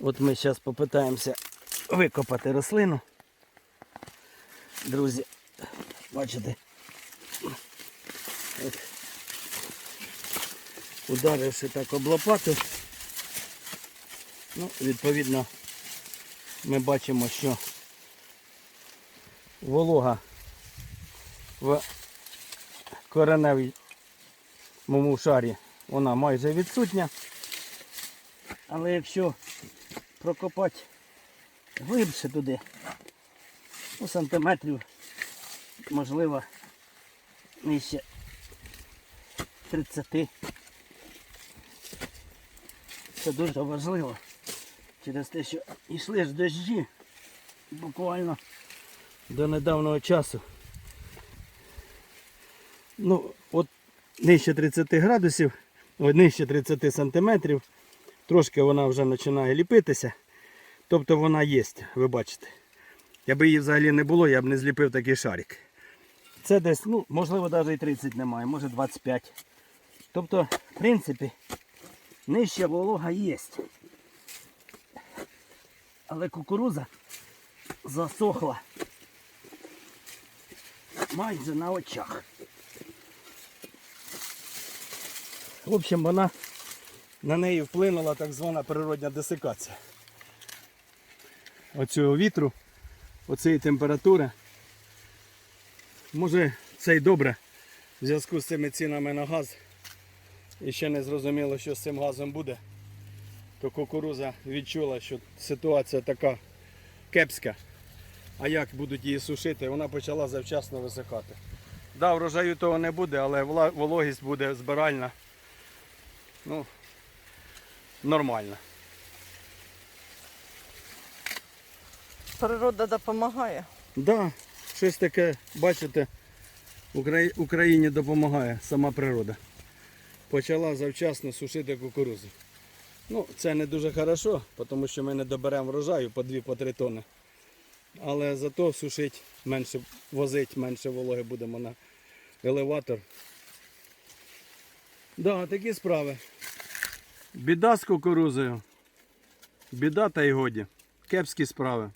От ми зараз попитаємося викопати рослину. Друзі, бачите. От. Ударивши так об лопату. Ну, відповідно, ми бачимо, що волога в кореневій шарі вона майже відсутня. Але якщо прокопати глибше туди, ну, сантиметрів, можливо, нижче 30. Це дуже важливо. Через те, що йшли ж дощі буквально до недавнього часу. Ну, от нижче 30 градусів, ой, нижче 30 сантиметрів, трошки вона вже починає ліпитися. Тобто вона є, ви бачите. Якби її взагалі не було, я б не зліпив такий шарик. Це десь, ну, можливо, навіть і 30 немає, може 25. Тобто, в принципі, нижча волога є. Але кукуруза засохла майже на очах. В общем, вона на неї вплинула так звана природня десикація. Оцього вітру, оцієї температури. Може це й добре в зв'язку з цими цінами на газ. І ще не зрозуміло, що з цим газом буде. То кукуруза відчула, що ситуація така кепська. А як будуть її сушити, вона почала завчасно висихати. Да, врожаю того не буде, але вологість буде збиральна. Ну, нормально. Природа допомагає. Да, щось таке, бачите, Украї- Україні допомагає сама природа. Почала завчасно сушити кукурузу. Ну, це не дуже хорошо, тому що ми не доберемо врожаю по 2-3 тонни. Але зато сушить менше, возить менше вологи будемо на елеватор. Да, такі справи. Біда з кукурузою. Біда та й годі. Кепські справи.